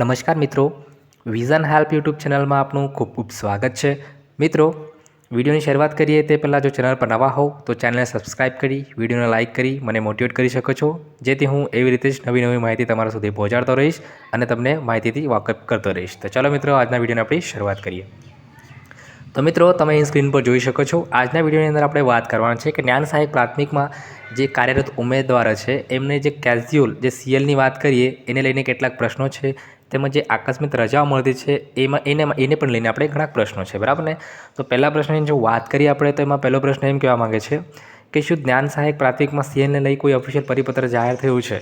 નમસ્કાર મિત્રો. Vision help YouTube ચેનલમાં આપનું ખૂબ ખૂબ સ્વાગત છે. મિત્રો, વિડીયોની શરૂઆત કરીએ તે પહેલાં જો ચેનલ પર નવા હોવ તો ચેનલને સબસ્ક્રાઇબ કરી, વિડીયોને લાઇક કરી મને મોટિવેટ કરી શકો છો. જેથી હું એવી રીતે જ નવી નવી માહિતી તમારા સુધી પહોંચાડતો રહીશ અને તમને માહિતીથી વાકેફ કરતો રહીશ. તો ચાલો મિત્રો, આજના વિડીયોને આપણી શરૂઆત કરીએ. તો મિત્રો, તમે સ્ક્રીન પર જોઈ શકો છો. આજના વિડીયોની અંદર આપણે વાત કરવાના છે કે જ્ઞાન સહાયક પ્રાથમિકમાં જે કાર્યરત ઉમેદવારો છે, એમને જે કેઝ્યુઅલ જે સીએલની વાત કરીએ, એને લઈને કેટલાક પ્રશ્નો છે. તેમજ જે આકસ્મિક રજાઓ મળતી છે, એમાં એને એને પણ લઈને આપણે ઘણા પ્રશ્નો છે, બરાબર ને? તો પહેલા પ્રશ્નની જો વાત કરીએ આપણે, તો એમાં પહેલો પ્રશ્ન એમ કહેવા માગે છે કે શું જ્ઞાન સહાયક પ્રાથમિકમાં સીએલને લઈ કોઈ ઓફિશિયલ પરિપત્ર જાહેર થયું છે?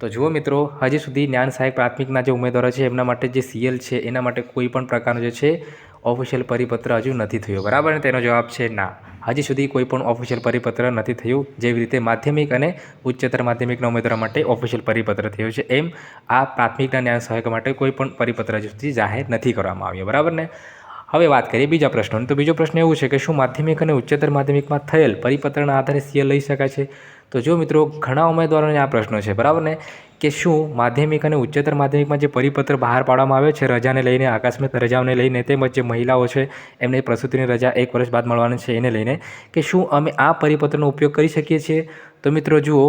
તો જુઓ મિત્રો, હજી સુધી જ્ઞાન સહાયક પ્રાથમિકના જે ઉમેદવારો છે, એમના માટે જે સીએલ છે, એના માટે કોઈ પણ પ્રકારનો જે છે ઓફિશિયલ પરિપત્ર હજુ નથી થયો, બરાબર ને? તેનો જવાબ છે ના. હજી સુધી કોઈ પણ ઓફિશિયલ પરિપત્ર નથી થયું. જેવી રીતે માધ્યમિક અને ઉચ્ચતર માધ્યમિકના ઉમેદવારો માટે ઓફિશિયલ પરિપત્ર થયું છે. એમ આ પ્રાથમિકના ન્યાય સહાયક માટે કોઈપણ પરિપત્ર હજુ સુધી જાહેર નથી કરવામાં આવ્યો. બરાબર ને? હવે વાત કરીએ બીજા પ્રશ્નોની. તો બીજો પ્રશ્ન એવું છે કે શું માધ્યમિક અને ઉચ્ચતર માધ્યમિકમાં થયેલ પરિપત્રના આધારે સીએ લઈ શકાય છે? તો જો મિત્રો, ઘણા ઉમેદવારોને આ પ્રશ્નો છે. બરાબર ને? કે શું માધ્યમિક અને ઉચ્ચતર માધ્યમિકમાં જે પરિપત્ર બહાર પાડવામાં આવ્યો છે, રજાને લઈને આકસ્મિક રજાઓને લઈને તેમજ જે મહિલાઓ છે, એમને પ્રસૂતિની રજા એક વર્ષ બાદ મળવાની છે એને લઈને કે શું અમે આ પરિપત્રનો ઉપયોગ કરી શકીએ છીએ? તો મિત્રો જુઓ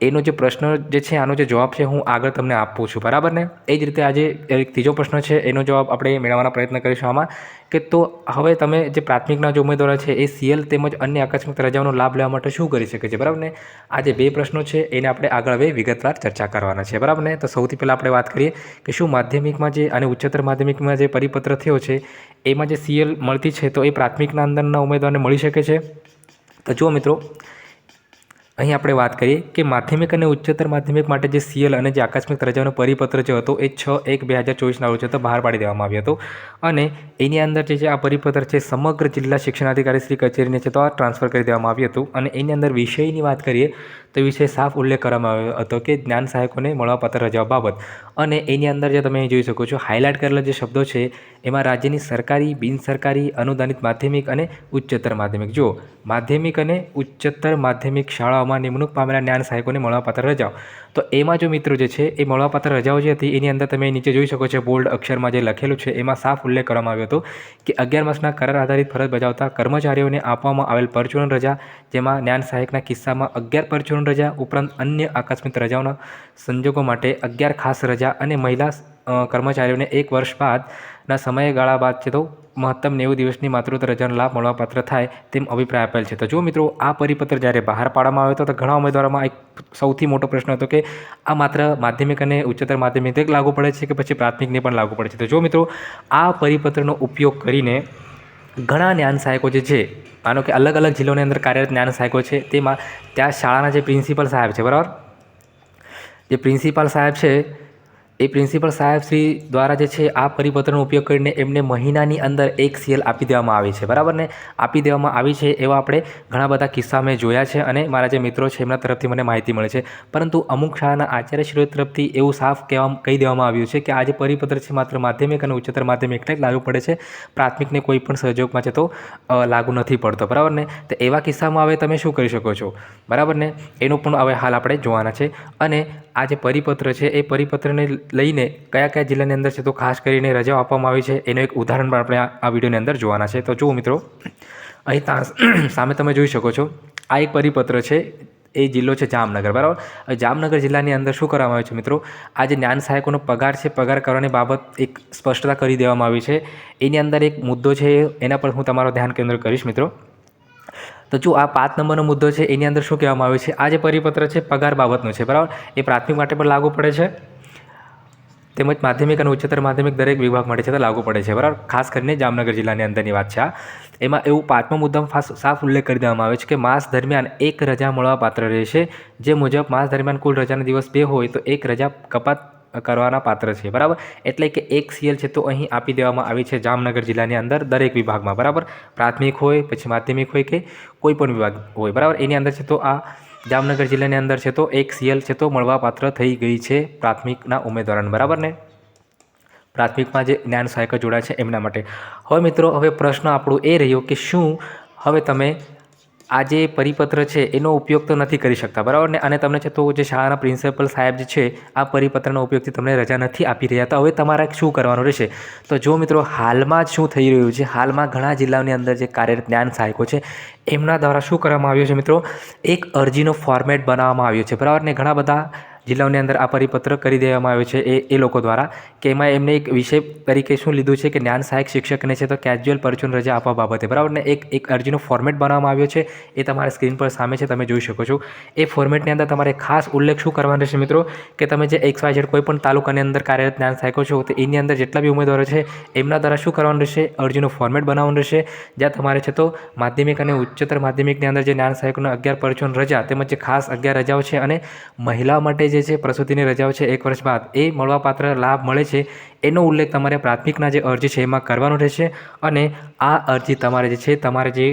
એનો જે પ્રશ્ન જે છે, આનો જે જવાબ છે, હું આગળ તમને આપું છું. બરાબર ને? એ જ રીતે આજે એક ત્રીજો પ્રશ્ન છે, એનો જવાબ આપણે મેળવવાનો પ્રયત્ન કરીશું આમાં, કે તો હવે તમે જે પ્રાથમિકના જે ઉમેદવારો છે, એ સીએલ તેમજ અન્ય આકસ્મિક રજાઓનો લાભ લેવા માટે શું કરી શકે છે? બરાબર ને? આ જે બે પ્રશ્નો છે, એને આપણે આગળ હવે વિગતવાર ચર્ચા કરવાના છે. બરાબર ને? તો સૌથી પહેલાં આપણે વાત કરીએ કે શું માધ્યમિકમાં જે અને ઉચ્ચતર માધ્યમિકમાં જે પરિપત્ર થયો છે, એમાં જે સીએલ મળતી છે, તો એ પ્રાથમિકના અંદરના ઉમેદવારને મળી શકે છે? તો જુઓ મિત્રો અહીં આપણે વાત કરીએ કે માધ્યમિક અને ઉચ્ચતર માધ્યમિક માટે જે સીએલ અને જે આકસ્મિક રજાનો પરિપત્ર જે હતો એ છ એક બે હજાર ચોવીસના રોજ હતો, બહાર પાડી દેવામાં આવ્યો હતો. અને એની અંદર જે છે આ પરિપત્ર છે સમગ્ર જિલ્લા શિક્ષણાધિકારી શ્રી કચેરીને છે તો આ ટ્રાન્સફર કરી દેવામાં આવ્યું હતું. અને એની અંદર વિષયની વાત કરીએ તો વિશે સાફ ઉલ્લેખ કરવામાં આવ્યો હતો કે જ્ઞાન સહાયકોને મળવાપાત્ર રજાઓ બાબત. અને એની અંદર જે તમે જોઈ શકો છો હાઇલાઇટ કરેલા જે શબ્દો છે, એમાં રાજ્યની સરકારી, બિનસરકારી, અનુદાનિત માધ્યમિક અને ઉચ્ચતર માધ્યમિક. જુઓ, માધ્યમિક અને ઉચ્ચતર માધ્યમિક શાળાઓમાં નિમણૂક પામેલા જ્ઞાન સહાયકોને મળવાપાત્ર રજાઓ. તો એમાં જો મિત્રો જે છે એ મળવાપાત્ર રજાઓ જે હતી, એની અંદર તમે નીચે જોઈ શકો છો બોલ્ડ અક્ષરમાં જે લખેલું છે, એમાં સાફ ઉલ્લેખ કરવામાં આવ્યો હતો કે અગિયાર માસના કરાર આધારિત ફરજ બજાવતા કર્મચારીઓને આપવામાં આવેલ પરચુરણ રજા, જેમાં જ્ઞાન સહાયકના કિસ્સામાં અગિયાર પરચુરણ રજા ઉપરાંત અન્ય આકસ્મિક રજાઓના સંજોગો માટે અગિયાર ખાસ રજા અને મહિલા કર્મચારીઓને એક વર્ષ બાદના સમયગાળા બાદ છે તો મહત્તમ નેવું દિવસની માતૃત્વ રજાનો લાભ મળવાપાત્ર થાય તેમ અભિપ્રાય આપેલ છે. તો જો મિત્રો, આ પરિપત્ર જ્યારે બહાર પાડવામાં આવ્યો હતો, તો ઘણા ઉમેદવારોમાં એક સૌથી મોટો પ્રશ્ન હતો કે આ માત્ર માધ્યમિક અને ઉચ્ચતર માધ્યમિક લાગુ પડે છે કે પછી પ્રાથમિકને પણ લાગુ પડે છે? તો જો મિત્રો, આ પરિપત્રનો ઉપયોગ કરીને ઘણા જ્ઞાન સહાયકો જે છે, માનો કે અલગ અલગ જિલ્લાની અંદર કાર્યરત જ્ઞાન સહાયકો છે, તેમાં ત્યાં શાળાના જે પ્રિન્સિપલ સાહેબ છે, બરાબર? જે પ્રિન્સિપાલ સાહેબ છે એ પ્રિન્સિપલ સાહેબ શ્રી દ્વારા જે છે, આ પરિપત્રનો ઉપયોગ કરીને એમને મહિનાની અંદર એક સીએલ આપી દેવામાં આવી છે. બરાબર ને? આપી દેવામાં આવી છે એવા આપણે ઘણા બધા કિસ્સા મેં જોયા છે અને મારા જે મિત્રો છે, એમના તરફથી મને માહિતી મળે છે. પરંતુ અમુક શાળાના આચાર્યશ્રીઓ તરફથી એવું સાફ કહેવા, કહી દેવામાં આવ્યું છે કે આ જે પરિપત્ર છે, માત્ર માધ્યમિક અને ઉચ્ચતર માધ્યમિકને જ લાગુ પડે છે. પ્રાથમિકને કોઈ પણ સહયોગમાં છે તો લાગુ નથી પડતો. બરાબર ને? તો એવા કિસ્સામાં હવે તમે શું કરી શકો છો? બરાબર ને? એનું પણ હવે હાલ આપણે જોવાના છે. અને આ જે પરિપત્ર છે, એ પરિપત્રને લઈને કયા કયા જિલ્લાની અંદર છે તો ખાસ કરીને રજાઓ આપવામાં આવી છે, એનું એક ઉદાહરણ પણ આપણે આ વિડીયોની અંદર જોવાના છે. તો જુઓ મિત્રો, અહીં તા સામે તમે જોઈ શકો છો, આ એક પરિપત્ર છે, એ જિલ્લો છે જામનગર, બરાબર? જામનગર જિલ્લાની અંદર શું કરવામાં આવ્યું છે મિત્રો? આ જે જ્ઞાન સહાયકોનો પગાર છે, પગાર કરવાની બાબત એક સ્પષ્ટતા કરી દેવામાં આવી છે. એની અંદર એક મુદ્દો છે, એના પર હું તમારો ધ્યાન કેન્દ્ર કરીશ મિત્રો. તો જો આ પાંચ નંબરનો મુદ્દો છે, એની અંદર શું કહેવામાં આવ્યું છે? આ જે પરિપત્ર છે, પગાર બાબતનો છે, બરાબર? એ પ્રાથમિક માટે પણ લાગુ પડે છે. તેમજ માધ્યમિક અને ઉચ્ચતર માધ્યમિક દરેક વિભાગ માટે છે તો લાગુ પડે છે, બરાબર? ખાસ કરીને જામનગર જિલ્લાની અંદરની વાત છે આ એમાં એવું પાંચમો મુદ્દામાં સાફ ઉલ્લેખ કરી દેવામાં આવે છે કે માસ દરમિયાન એક રજા મળવા પાત્ર રહેશે. જે મુજબ માસ દરમિયાન કુલ રજાના દિવસ બે હોય તો એક રજા કપાત કરવાના પાત્ર છે, બરાબર? એટલે કે એક સીએલ છે તો અહીં આપી દેવામાં આવી છે જામનગર જિલ્લાની અંદર દરેક વિભાગમાં, બરાબર? પ્રાથમિક હોય, પછી માધ્યમિક હોય કે કોઈ પણ વિભાગ હોય, બરાબર? એની અંદર છે તો આ જામનગર જિલ્લાની અંદર છે તો એક સીએલ છે તો મળવાપાત્ર થઈ ગઈ છે પ્રાથમિકના ઉમેદવારોને, બરાબર ને? પ્રાથમિકમાં જે જ્ઞાન સહાયકો જોડાય છે એમના માટે. હવે મિત્રો, હવે પ્રશ્ન આપણો એ રહ્યો કે શું હવે તમે આ જે પરિપત્ર છે, એનો ઉપયોગ તો નથી કરી શકતા, બરાબર ને? અને તમને છે તો જે શાળાના પ્રિન્સિપલ સાહેબ જે છે, આ પરિપત્રના ઉપયોગથી તમને રજા નથી આપી રહ્યા. તો હવે તમારે શું કરવાનું રહેશે? તો જો મિત્રો, હાલમાં જ શું થઈ રહ્યું છે? હાલમાં ઘણા જિલ્લાઓની અંદર જે કાર્યરત જ્ઞાન સહાયકો છે, એમના દ્વારા શું કરવામાં આવ્યું છે મિત્રો? એક અરજીનો ફોર્મેટ બનાવવામાં આવ્યો છે, બરાબર ને? ઘણા બધા જિલ્લાઓની અંદર આ પરિપત્ર કરી દેવામાં આવ્યો છે એ એ લોકો દ્વારા કે એમાં એમને એક વિષય તરીકે શું લીધું છે કે જ્ઞાન સહાયક શિક્ષકને છે તો કેજ્યુઅલ પરચુન રજા આપવા બાબતે. બરાબર? ને એક એક અરજીનો ફોર્મેટ બનાવવામાં આવ્યો છે. એ તમારા સ્ક્રીન પર સામે છે, તમે જોઈ શકો છો. એ ફોર્મેટની અંદર તમારે ખાસ ઉલ્લેખ શું કરવાનો રહેશે મિત્રો? કે તમે જે એક્સ વાય ઝેડ કોઈ પણ તાલુકાની અંદર કાર્યરત જ્ઞાન સહાયકો છો, તો એની અંદર જેટલા બી ઉમેદવારો છે, એમના દ્વારા શું કરવાનું રહેશે? અરજીનું ફોર્મેટ બનાવવાનું રહેશે. જ્યાં તમારે છે તો માધ્યમિક અને ઉચ્ચતર માધ્યમિકની અંદર જે જ્ઞાન સહાયકોનો અગિયાર પરચુન રજા તેમજ જે ખાસ અગિયાર રજાઓ છે અને મહિલાઓ માટે જે છે, પ્રસૂતિની રજાઓ છે, એક વર્ષ બાદ. એ મળવાપાત્ર લાભ મળે છે, એનો ઉલ્લેખ તમારે પ્રાથમિકના જે અરજી છે, એમાં કરવાનો રહેશે અને આ અરજી તમારે જે છે, તમારે જે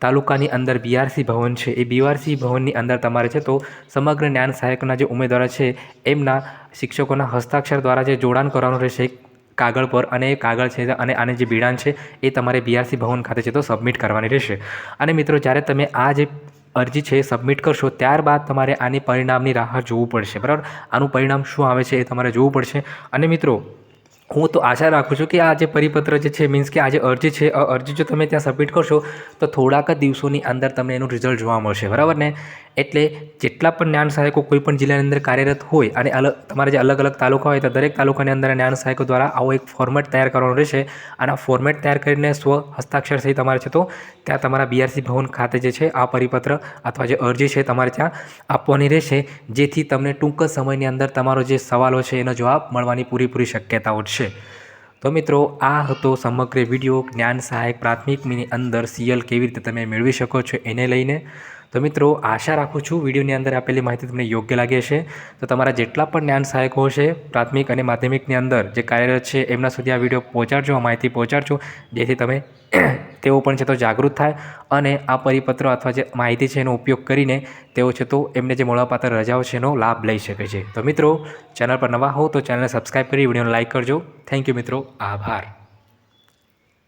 તાલુકાની અંદર બીઆરસી ભવન છે, એ બીઆરસી ભવનની અંદર તમારે છે, તો સમગ્ર જ્ઞાન સહાયકના જે ઉમેદવારો છે, એમના શિક્ષકોના હસ્તાક્ષર દ્વારા જે જોડાણ કરવાનું રહેશે કાગળ પર અને એ કાગળ છે, અને આને જે બિડાણ છે, એ તમારે બીઆરસી ભવન ખાતે છે, તો સબમિટ કરવાની રહેશે. અને મિત્રો, જ્યારે તમે આ જે અરજી છે એ સબમિટ કરશો, ત્યારબાદ તમારે આની પરિણામની રાહ જોવું પડશે, બરાબર? આનું પરિણામ શું આવે છે એ તમારે જોવું પડશે. અને મિત્રો હું તો આશા રાખું છું કે આ જે પરિપત્ર જે છે મીન્સ કે આ જે અરજી છે અરજી જો તમે ત્યાં સબમિટ કરશો, તો થોડાક જ દિવસોની અંદર તમને એનું રિઝલ્ટ જોવા મળશે. બરાબર ને? એટલે જેટલા પણ જ્ઞાન સહાયકો કોઈ પણ જિલ્લાની અંદર કાર્યરત હોય અને અલગ તમારા જે અલગ અલગ તાલુકા હોય, તો દરેક તાલુકાની અંદર જ્ઞાન સહાયકો દ્વારા આવો એક ફોર્મેટ તૈયાર કરવાનું રહેશે. અને આ ફોર્મેટ તૈયાર કરીને સ્વ હસ્તાક્ષર સહિત તમારે છે તો ત્યાં તમારા બીઆરસી ભવન ખાતે જે છે, આ પરિપત્ર અથવા જે અરજી છે, તમારે ત્યાં આપવાની રહેશે. જેથી તમને ટૂંક સમયની અંદર તમારો જે સવાલો છે, એનો જવાબ મળવાની પૂરેપૂરી શક્યતાઓ છે. તો મિત્રો, આ હતો સમગ્ર વીડિયો. જ્ઞાન સહાયક પ્રાથમિકની અંદર સીએલ કેવી રીતે તમે મેળવી શકો છો એને લઈને. તો મિત્રો, આશા રાખું છું વિડીયોની અંદર આપેલી માહિતી તમને યોગ્ય લાગે છે. તો તમારા જેટલા પણ જ્ઞાન સહાયકો છે, પ્રાથમિક અને માધ્યમિકની અંદર જે કાર્યરત છે, એમના સુધી આ વીડિયો પહોંચાડજો માહિતી પહોંચાડજો. જેથી તમે તેઓ પણ છે તો જાગૃત થાય અને આ પરિપત્ર અથવા જે માહિતી છે એનો ઉપયોગ કરીને તેઓ છે તો એમને જે મળવાપાત્ર રજાઓ છે એનો લાભ લઈ શકે છે. તો મિત્રો, ચેનલ પર નવા હો તો ચેનલને સબસ્ક્રાઈબ કરી વિડીયોને લાઇક કરજો. થેન્ક યુ મિત્રો. આભાર.